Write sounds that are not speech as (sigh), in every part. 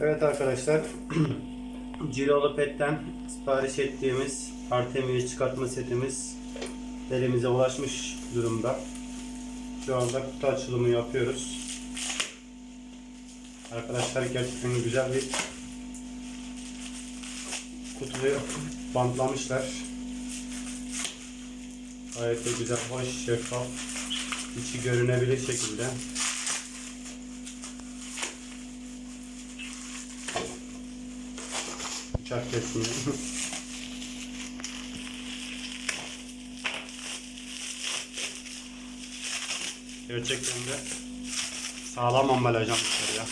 Evet arkadaşlar, (clears throat) Cirolu Pet'ten sipariş ettiğimiz Artemia çıkartma setimiz elimize ulaşmış durumda. Şu anda kutu açılımı yapıyoruz. Arkadaşlar gerçekten güzel bir kutuyu bantlamışlar. Gayet de güzel, hoş, şeffaf, içi görünebilir şekilde. Bıçak. (laughs) Gerçekten de sağlam ambalaj almışlar ya.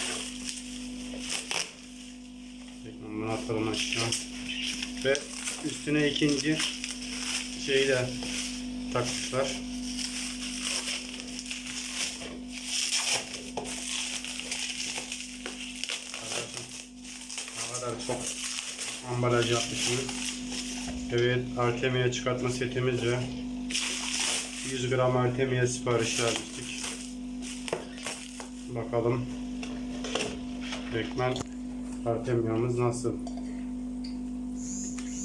Tekrar bunu atalım aşağı. Ve üstüne ikinci şeyi de takmışlar. Kadar çok ambalaj yapmışsınız. Evet, Artemia çıkartma setimiz ve 100 gram Artemia sipariş vermiştik. Bakalım Rekmen Artemia'mız nasıl?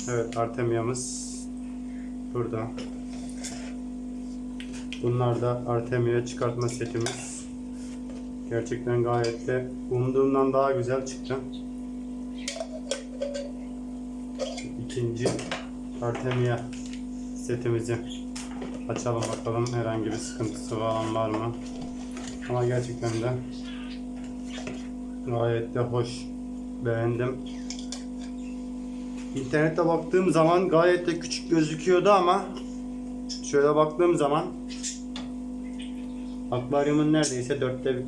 Evet, Artemia'mız burada. Bunlar da Artemia çıkartma setimiz. Gerçekten gayet de umduğumdan daha güzel çıktı. İkinci Artemia setimizi açalım bakalım herhangi bir sıkıntısı falan var mı? Ama gerçekten de gayet de hoş. Beğendim. İnternette baktığım zaman gayet de küçük gözüküyordu ama şöyle baktığım zaman akvaryumun neredeyse dörtte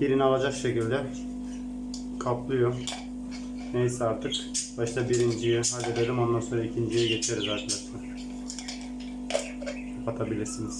birini alacak şekilde kaplıyor. Neyse artık başta birinciyi halledelim ondan sonra ikinciye geçeriz arkadaşlar. Kapatabilirsiniz.